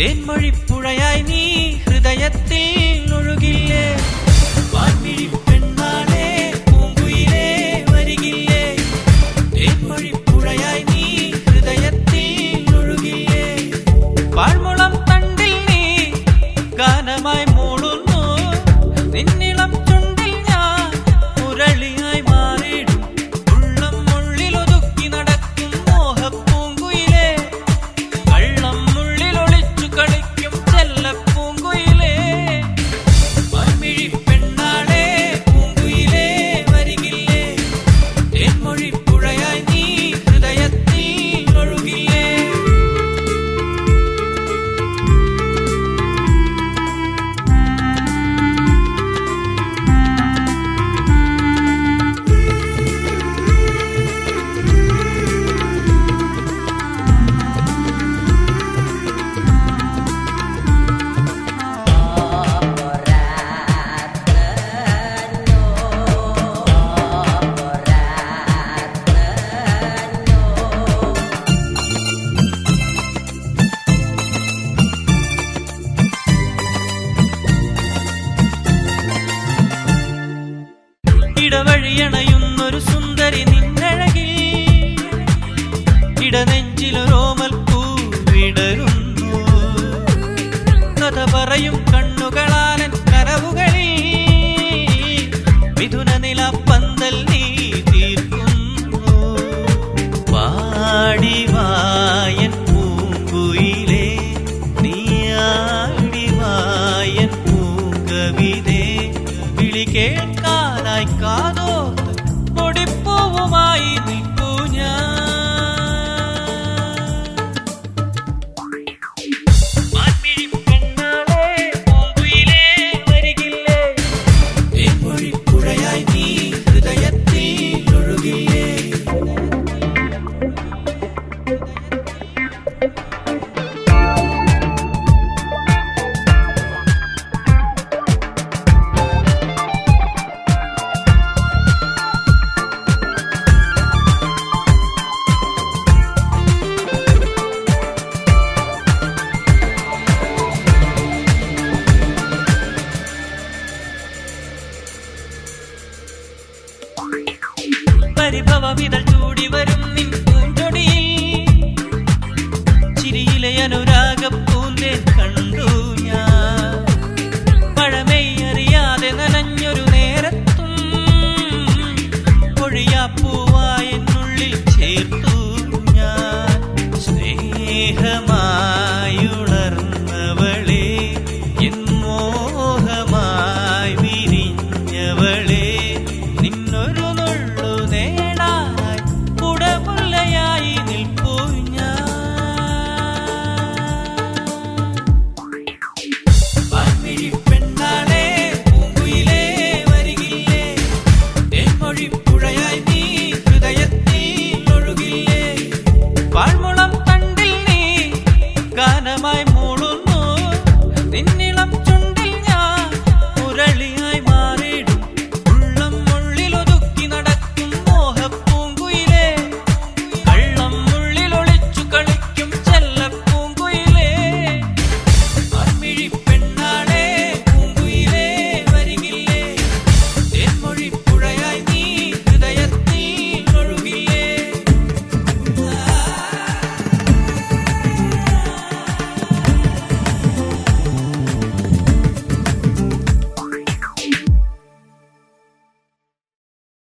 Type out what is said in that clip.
തേൻമൊഴിപ്പുഴയായി നീ ഹൃദയത്തിൽ ഇടവഴിയണയുന്നൊരു സുന്ദരി നിന്നഴകിൽ ഇടനെഞ്ചിലൊരോമൽ പൂ വിടരുന്നു കഥ പറയും കണ്ണുകളാലൻ കനവുകളിൽ മിഥുന നില പന്തൽ നീ തീർക്കുന്നു പാടി വായൻ പൂങ്കുയിലേ നീയാടി വായൻ പൂങ്കവിതേ വിളി കേൾക്കാനായി കാതോ പരിഭവം ഇതൾ ചൂടി വരും. 突然也